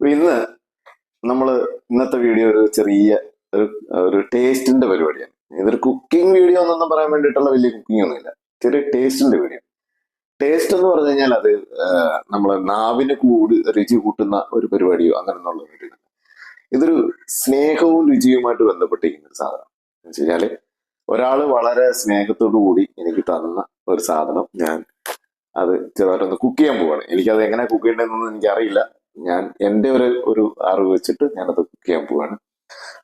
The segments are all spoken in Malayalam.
ഇന്ന് നമ്മൾ ഇന്നത്തെ വീഡിയോ ഒരു ചെറിയ ഒരു ഒരു ടേസ്റ്റിന്റെ പരിപാടിയാണ്. ഇതൊരു കുക്കിംഗ് വീഡിയോ എന്നൊന്നും പറയാൻ വേണ്ടിയിട്ടുള്ള വലിയ കുക്കിംഗ് ഒന്നുമില്ല. ചെറിയ ടേസ്റ്റിന്റെ വീഡിയോ ടേസ്റ്റ് എന്ന് പറഞ്ഞു കഴിഞ്ഞാൽ അത് നമ്മളെ നാവിന് കൂടി രുചി കൂട്ടുന്ന ഒരു പരിപാടിയോ അങ്ങനെ എന്നുള്ള ഒരു ഇതൊരു സ്നേഹവും രുചിയുമായിട്ട് ബന്ധപ്പെട്ടിരിക്കുന്ന ഒരു സാധനം. എന്ന് വെച്ച് കഴിഞ്ഞാൽ ഒരാൾ വളരെ സ്നേഹത്തോടു കൂടി എനിക്ക് തന്ന ഒരു സാധനം ഞാൻ അത് ചെറുതായിട്ടൊന്ന് കുക്ക് ചെയ്യാൻ പോവാണ്. എനിക്കത് എങ്ങനെ കുക്ക് ചെയ്യേണ്ടതെന്നൊന്നും എനിക്കറിയില്ല. ഞാൻ എന്റെ ഒരു ഒരു അറിവ് വെച്ചിട്ട് ഞാനത് കുക്ക് ചെയ്യാൻ പോവാണ്.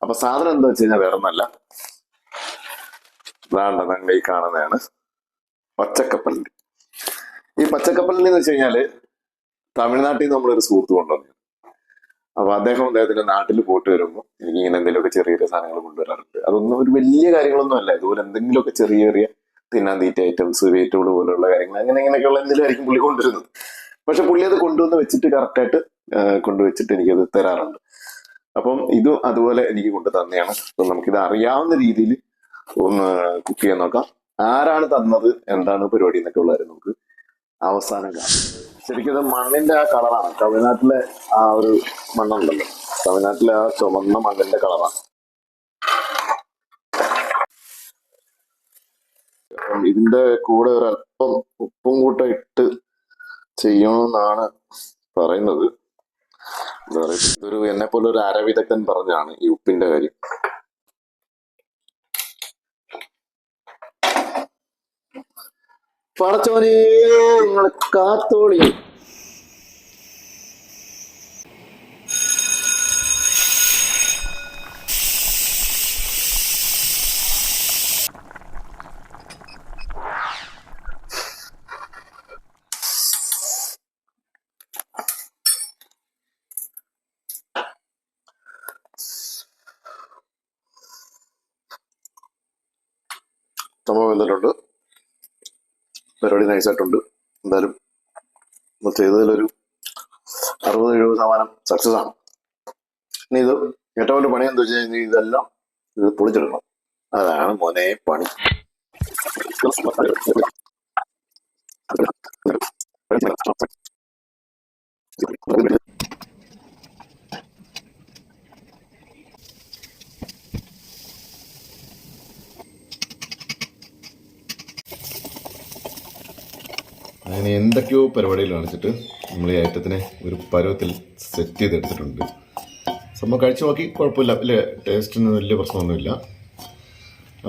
അപ്പൊ സാധനം എന്താ വെച്ച് കഴിഞ്ഞാൽ വേറെ ഒന്നല്ല വേണ്ട ഞങ്ങൾ ഈ കാണുന്നതാണ്. പച്ചക്കപ്പലിന്റെ ഈ പച്ചക്കപ്പലിന് എന്ന് വെച്ച് കഴിഞ്ഞാൽ തമിഴ്നാട്ടിൽ നിന്ന് നമ്മളൊരു സുഹൃത്ത് കൊണ്ടുവന്നു. അപ്പൊ അദ്ദേഹം അദ്ദേഹത്തിന്റെ നാട്ടിൽ പോയിട്ട് വരുമ്പോൾ എനിക്ക് ഇങ്ങനെ എന്തെങ്കിലുമൊക്കെ ചെറിയ ചെറിയ സാധനങ്ങൾ കൊണ്ടുവരാറുണ്ട്. അതൊന്നും ഒരു വലിയ കാര്യങ്ങളൊന്നും അല്ല. ഇതുപോലെ എന്തെങ്കിലുമൊക്കെ ചെറിയ ചെറിയ തിന്നാൻ തീറ്റ ഐറ്റംസ് വെയിറ്റോട് പോലുള്ള കാര്യങ്ങൾ അങ്ങനെ ഇങ്ങനെയൊക്കെയുള്ള എന്തിലായിരിക്കും പുള്ളി കൊണ്ടുവരുന്നത്. പക്ഷെ പുള്ളി അത് കൊണ്ടുവന്ന് വെച്ചിട്ട് കറക്റ്റായിട്ട് കൊണ്ടുവച്ചിട്ട് എനിക്കത് തരാറുണ്ട്. അപ്പം ഇതും അതുപോലെ എനിക്ക് കൊണ്ടു തന്നെയാണ്. അപ്പം നമുക്കിത് അറിയാവുന്ന രീതിയിൽ ഒന്ന് കുക്ക് ചെയ്യാൻ നോക്കാം. ആരാണ് തന്നത് എന്താണ് പരിപാടി എന്നൊക്കെ ഉള്ളത് നമുക്ക് അവസാനം കാണാം. ശരിക്കും മണ്ണിന്റെ ആ കളറാണ് തമിഴ്നാട്ടിലെ ആ ഒരു മണ്ണുണ്ടല്ലോ. തമിഴ്നാട്ടിലെ ആ ചുമന്ന മണ്ണിന്റെ കളറാണ് അപ്പം ഇതിന്റെ കൂടെ ഒരു അല്പം ഉപ്പും കൂട്ട ഇട്ട് ചെയ്യണമെന്നാണ് പറയുന്നത്. എന്താ പറയുക ഇതൊരു എന്നെ പോലെ ഒരു അരവിദഗ്ധൻ പറഞ്ഞാണ് ഈ ഉപ്പിന്റെ കാര്യം. പടച്ചോനെ നിങ്ങൾ കാത്തോളി. സംഭവം വന്നിട്ടുണ്ട്. പരിപാടി നൈസായിട്ടുണ്ട് എന്തായാലും നമ്മൾ ചെയ്തതിലൊരു അറുപത് എഴുപത് ശതമാനം സക്സസ് ആണ്. ഇനി ഇത് ഏറ്റവും വലിയ പണി എന്താ വെച്ച് കഴിഞ്ഞാൽ ഇതെല്ലാം ഇത് പൊളിച്ചെടുക്കണം അതാണ് മോനെ പണി. അങ്ങനെ എന്തൊക്കെയോ പരിപാടികൾ കാണിച്ചിട്ട് നമ്മൾ ഈ ഐറ്റത്തിനെ ഒരു പരുവത്തിൽ സെറ്റ് ചെയ്തെടുത്തിട്ടുണ്ട്. സംഭവം കഴിച്ചു നോക്കി കുഴപ്പമില്ല. വലിയ ടേസ്റ്റിന് വലിയ പ്രശ്നമൊന്നുമില്ല.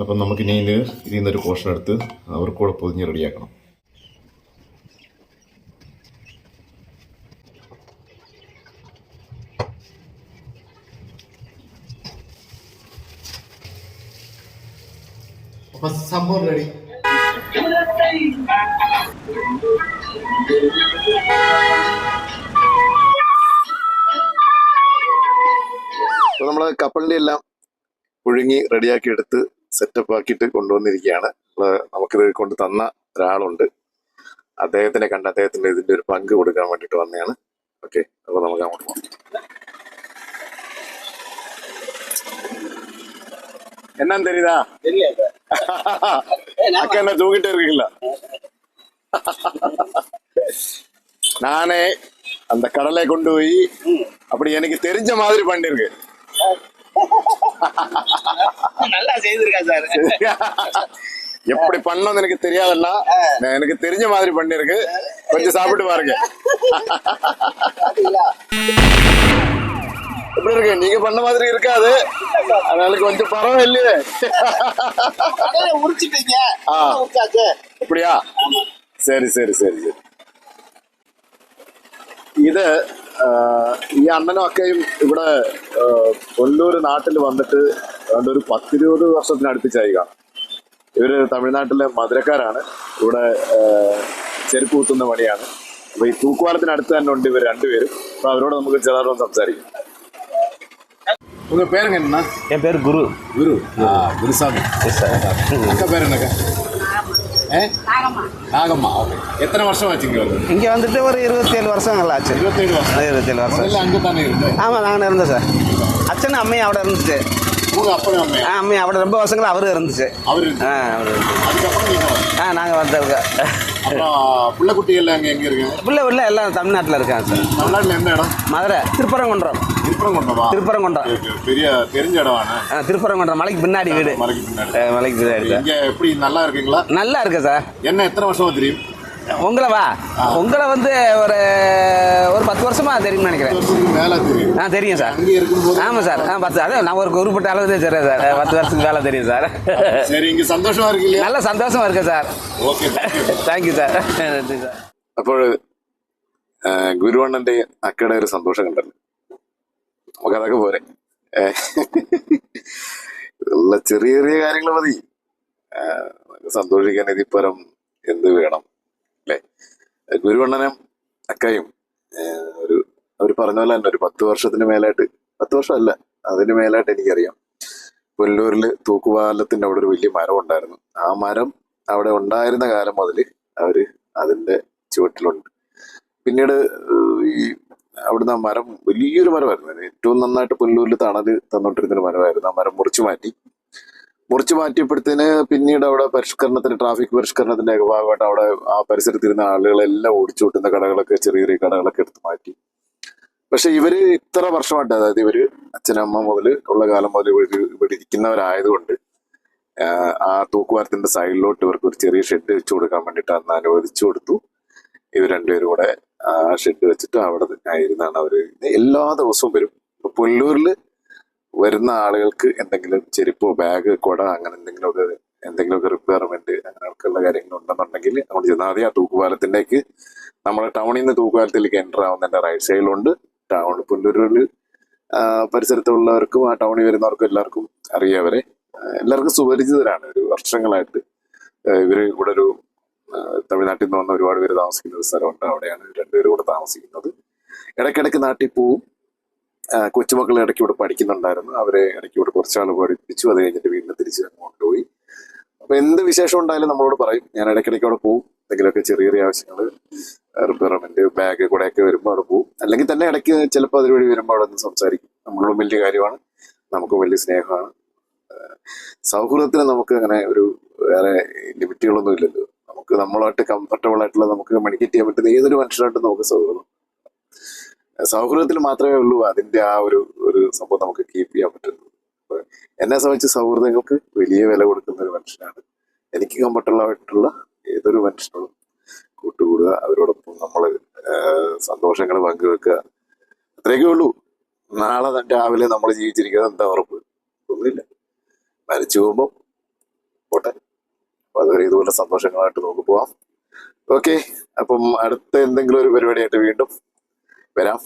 അപ്പം നമുക്കിനി ഇതിന് ഇതിൽ നിന്നൊരു പോർഷൻ എടുത്ത് അവർക്കൂടെ പൊതിഞ്ഞ് റെഡിയാക്കണം. അപ്പം സംഭവം റെഡി നമ്മൾ കപ്പലിന്റെ എല്ലാം പുഴുങ്ങി റെഡിയാക്കി എടുത്ത് സെറ്റപ്പ് ആക്കിയിട്ട് കൊണ്ടുവന്നിരിക്കുകയാണ് നമുക്കിത് കൊണ്ട് തന്ന ഒരാളുണ്ട്. അദ്ദേഹത്തിനെ കണ്ട് അദ്ദേഹത്തിന്റെ ഇതിന്റെ ഒരു പങ്ക് കൊടുക്കാൻ വേണ്ടിട്ട് വന്നതാണ്. ഓക്കെ അപ്പൊ നമുക്ക് അങ്ങോട്ട് പോകാം എന്നാ തരീതാ അക്ക എന്നെ തൂക്കിട്ട് ഇരിക്കില്ല நானே அந்த கடலை கொண்டு போய் அப்படி எனக்கு தெரிஞ்ச மாதிரி பண்ணிருக்கு. நல்லா செய்திருக்கா சார். எப்படி பண்ணணும்னு எனக்கு தெரியாதுன்னா நான் எனக்கு தெரிஞ்ச மாதிரி பண்ணிருக்கு. கொஞ்சம் சாப்பிட்டு பாருங்க. எப்படி இருக்கு? நீங்க பண்ண மாதிரி இருக்காது. அதனால கொஞ்சம் பரவாயில்லையே. உரிச்சிட்டீங்க. ஆ. உரிச்சாச்சு அப்படியா சரி சரி சரி சரி ഇത് ആ, ഈ അണ്ണനും അക്കയും ഇവിടെ ആ, കൊല്ലൂർ നാട്ടിൽ വന്നിട്ട് ഏതാണ്ട് ഒരു പത്തിരുപത് വർഷത്തിനടുപ്പിച്ചായി കാണും ഇവര് തമിഴ്നാട്ടിലെ മധുരക്കാരാണ് ഇവിടെ ആ, ചെരുപ്പ് കുത്തുന്ന പണിയാണ് അപ്പൊ ഈ തൂക്കുവാലത്തിനടുത്ത് തന്നെ ഉണ്ട് ഇവർ രണ്ടുപേരും അപ്പൊ അവരോട് നമുക്ക് ചിലരോട് സംസാരിക്കും உங்க பேருங்க என்ன என் பேர் குரு குரு குருசாமி அக்கா பேர் என்னக்கா ஏ நாகம்மா அவங்க எத்தனை வருஷம் ஆச்சு இங்கே வந்து? இங்கே வந்துட்டு ஒரு இருபத்தேழு வருஷங்கள் ஆச்சு. இருபத்தேழு வருஷம். இருபத்தேழு வருஷம். இல்லை அங்கே தானே இருந்தேன் ஆமாம் நாங்கள் இருந்தோம் சார். அச்சன் அம்மையும் அவட இருந்துச்சு. ஆ அம்மையும் அவட ரொம்ப வருஷங்கள் அவரும் இருந்துச்சு. அவர் ஆ அவர் ஆ நாங்கள் வந்திருக்கோம் பிள்ளை குட்டிகள் எங்கே எங்கே பிள்ளை உள்ள எல்லாம் தமிழ்நாட்டில் இருக்காங்க தமிழ்நாட்டில் எந்த இடம்? மதுரை திருப்பரங்குன்றம். திருப்பரங்குன்றமா திருப்பரங்குன்றம் ஓகே, பெரிய தெரிஞ்ச இடமாண்ணே ஆ, திருப்பரங்குன்றம் மலைக்கு பின்னாடி வீடு மலைக்கு பின்னாடி ஆ, மலைக்கு பின்னாடி சார் இங்க எப்படி நல்லா இருக்கீங்களா நல்லா இருக்கு சார் என்ன எத்தனை வருஷமா தெரியும் உங்களை வா உங்களை வந்து ஒரு ஒரு பத்து வருஷமா தெரியும்னு நினைக்கிறேன் வருஷத்துக்கு மேல தெரியும் ஆ தெரியும் சார் அங்க இருக்கும்போது ஆமாம் சார் ஆ பத்து அதான் நான் ஒரு குறிப்பிட்ட அளவு தான் தெரியும் சார் பத்து வருஷத்துக்கு வேலை தெரியும் சார் சரி இங்க சந்தோஷமா இருக்கு இல்லையா நல்ல சந்தோஷமா இருக்கு sir okay thank you sir നന്ദി സാർ അപ്പോൾ ഗുരുവണ്ണന്റെ അക്കയുടെ ഒരു സന്തോഷം കണ്ടല്ലോ നമുക്ക് അതൊക്കെ പോരെ ഉള്ള ചെറിയ ചെറിയ കാര്യങ്ങൾ മതി. സന്തോഷിക്കാൻ ഇതിപ്പരം എന്ത് വേണം അല്ലേ? ഗുരുവണ്ണനും അക്കയും ഒരു അവർ പറഞ്ഞ പോലെ തന്നെ ഒരു പത്ത് വർഷത്തിന് മേലായിട്ട് പത്ത് വർഷമല്ല അതിന് മേലായിട്ട് എനിക്കറിയാം. പുല്ലൂരിൽ തൂക്കുപാലത്തിന്റെ അവിടെ ഒരു വലിയ മരം ഉണ്ടായിരുന്നു. ആ മരം അവിടെ ഉണ്ടായിരുന്ന കാലം മുതൽ അവർ അതിന്റെ ചുവട്ടിലുണ്ട്. പിന്നീട് ഈ അവിടുന്ന് ആ മരം വലിയൊരു മരമായിരുന്നു. ഏറ്റവും നന്നായിട്ട് പുല്ലൂരിൽ തണൽ തന്നോണ്ടിരുന്നൊരു മരമായിരുന്നു. ആ മരം മുറിച്ചു മാറ്റി. മുറിച്ചു മാറ്റിയപ്പോഴത്തേന് പിന്നീട് അവിടെ പരിഷ്കരണത്തിന് ട്രാഫിക് പരിഷ്കരണത്തിന്റെ ഒക്കെ ഭാഗമായിട്ട് അവിടെ ആ പരിസരത്തിരുന്ന ആളുകളെല്ലാം ഓടിച്ചു വിട്ടുന്ന കടകളൊക്കെ ചെറിയ ചെറിയ കടകളൊക്കെ എടുത്ത് മാറ്റി. പക്ഷെ ഇവർ ഇത്ര വർഷമായിട്ട് അതായത് ഇവർ അച്ഛനമ്മ മുതൽ ഉള്ള കാലം മുതൽ ഇവർ ഇവിടെ ഇരിക്കുന്നവരായതുകൊണ്ട് ആ തൂക്കുവാരത്തിന്റെ സൈഡിലോട്ട് ഇവർക്ക് ഒരു ചെറിയ ഷെഡ് വെച്ചു കൊടുക്കാൻ വേണ്ടിയിട്ട് അന്ന് അനുവദിച്ചു കൊടുത്തു. ഇവർ രണ്ടുപേരും കൂടെ ആ ഷെഡ് വെച്ചിട്ട് അവിടെ ആയിരുന്നാണ് അവർ. എല്ലാ ദിവസവും വരും. ഇപ്പൊ പുല്ലൂരിൽ വരുന്ന ആളുകൾക്ക് എന്തെങ്കിലും ചെരുപ്പോ ബാഗ് കുട അങ്ങനെ എന്തെങ്കിലുമൊക്കെ എന്തെങ്കിലുമൊക്കെ റിക്വയർമെന്റ് അങ്ങനെയൊക്കെയുള്ള കാര്യങ്ങൾ ഉണ്ടെന്നുണ്ടെങ്കിൽ അവിടെ ചെന്നാൽ മതി ആ തൂക്കുപാലത്തിലേക്ക് നമ്മുടെ ടൗണിൽ നിന്ന് തൂക്കുപാലത്തിലേക്ക് എന്റർ ആവുന്നതിന്റെ റൈറ്റ് സൈഡിലുണ്ട് ടൗൺ പുല്ലൂരിൽ പരിസരത്തുള്ളവർക്കും ആ ടൗണിൽ വരുന്നവർക്കും എല്ലാവർക്കും അറിയാവരെ എല്ലാവർക്കും സുപരിചിതരാണ്. ഒരു വർഷങ്ങളായിട്ട് ഇവർ ഇവിടെ ഒരു തമിഴ്നാട്ടിൽ നിന്ന് വന്ന ഒരുപാട് പേര് താമസിക്കുന്ന ഒരു സ്ഥലമുണ്ട്. അവിടെയാണ് രണ്ടുപേരും കൂടെ താമസിക്കുന്നത്. ഇടയ്ക്കിടയ്ക്ക് നാട്ടിൽ പോവും. കൊച്ചുമക്കൾ ഇടയ്ക്ക് ഇവിടെ പഠിക്കുന്നുണ്ടായിരുന്നു. അവരെ ഇടയ്ക്ക് ഇവിടെ കുറച്ചാൾ പഠിപ്പിച്ചു. അത് കഴിഞ്ഞിട്ട് വീണ്ടും തിരിച്ച് കൊണ്ടുപോയി. അപ്പൊ എന്ത് വിശേഷം ഉണ്ടായാലും നമ്മളോട് പറയും. ഞാൻ ഇടയ്ക്കിടയ്ക്ക് അവിടെ പോകും എന്തെങ്കിലുമൊക്കെ ചെറിയ ചെറിയ ആവശ്യങ്ങൾ റിപ്പയർമെന്റ് ബാഗ് കൂടെയൊക്കെ വരുമ്പോൾ അവിടെ പോകും അല്ലെങ്കിൽ തന്നെ ഇടയ്ക്ക് ചിലപ്പോൾ അതുവഴി വരുമ്പോൾ അവിടെ നിന്ന് സംസാരിക്കും. നമ്മളോടും വലിയ കാര്യമാണ്. നമുക്കും വലിയ സ്നേഹമാണ്. സൗഹൃദത്തിന് നമുക്ക് അങ്ങനെ ഒരു വേറെ ലിമിറ്റുകളൊന്നും ഇല്ലല്ലോ. നമുക്ക് നമ്മളായിട്ട് കംഫർട്ടബിൾ ആയിട്ടുള്ള നമുക്ക് കമ്മ്യൂണിക്കേറ്റ് ചെയ്യാൻ പറ്റുന്ന ഏതൊരു മനുഷ്യരായിട്ടും നമുക്ക് സൗഹൃദം. സൗഹൃദത്തിൽ മാത്രമേ ഉള്ളൂ അതിന്റെ ആ ഒരു ഒരു സംഭവം നമുക്ക് കീപ്പ് ചെയ്യാൻ പറ്റുന്നത്. എന്നെ സംബന്ധിച്ച് സൗഹൃദങ്ങൾക്ക് വലിയ വില കൊടുക്കുന്ന ഒരു മനുഷ്യനാണ്. എനിക്ക് കംഫർട്ടബിൾ ആയിട്ടുള്ള ഏതൊരു മനുഷ്യനോടും കൂട്ടുകൂടുക അവരോടൊപ്പം നമ്മൾ സന്തോഷങ്ങൾ പങ്കുവെക്കുക. അത്രയൊക്കെ ഉള്ളൂ. നാളെ രാവിലെ നമ്മൾ ജീവിച്ചിരിക്കുന്നത് എന്താ ഉറപ്പ്? ഒന്നുമില്ല. മരിച്ചു പോകുമ്പോൾ അതുവരെ ഇതുപോലെ സന്തോഷങ്ങളായിട്ട് നമുക്ക് പോവാം. ഓക്കെ അപ്പം അടുത്ത എന്തെങ്കിലും ഒരു പരിപാടിയായിട്ട് വീണ്ടും വരാം.